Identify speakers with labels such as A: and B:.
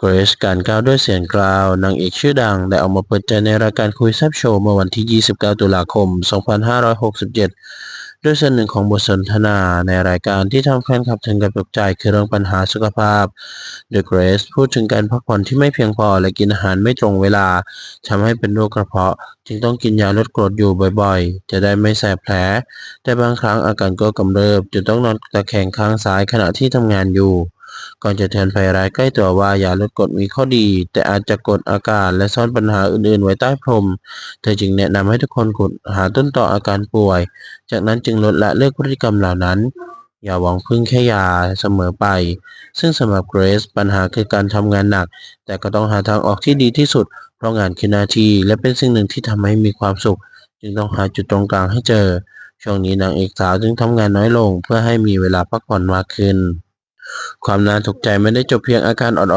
A: เกรซการก้าวด้วยเสียงกล่าวนางเอกชื่อดัง ได้ออกมาเปิดใจในรายการคุยแซบโชว์เมื่อวันที่ 29 ตุลาคม 2567 ด้วยส่วนหนึ่งของบทสนทนาในรายการที่ทำแฟนคลับถึงกับตกใจคือเรื่องปัญหาสุขภาพโดยเกรซพูดถึงการพักผ่อนที่ไม่เพียงพอและกินอาหารไม่ตรงเวลาทำให้เป็นโรคกระเพาะ จึงต้องกินยาลดกรดอยู่บ่อยๆ จะได้ไม่แสบแผล แต่บางครั้งอาการก็กำเริบจนต้องนอนตะแคงข้างซ้ายขณะที่ทำงานอยู่ ก่อนจะเตือนภัยร้ายใกล้ตัวว่ายาลดกดมีข้อดี แต่อาจจะกดอาการและซ่อนปัญหาอื่นๆ ไว้ใต้พรม เธอจึงแนะนำให้ทุกคนขุดหาต้นต่ออาการป่วย จากนั้นจึงลดละเลิกพฤติกรรมเหล่านั้น อย่าหวังพึ่งแค่ยาเสมอไป ซึ่งสำหรับเกรซปัญหาคือการทำงานหนัก แต่ก็ต้องหาทางออกที่ดีที่สุด เพราะงานคือหน้าที่และเป็นสิ่งหนึ่งที่ทำให้มีความสุข จึงต้องหาจุดตรงกลางให้เจอช่วงนี้นางเอกสาวจึงทำงานน้อยลงเพื่อให้มีเวลาพักผ่อนมากขึ้น ความน่าตกใจไม่ได้จบเพียงอาการอ่อน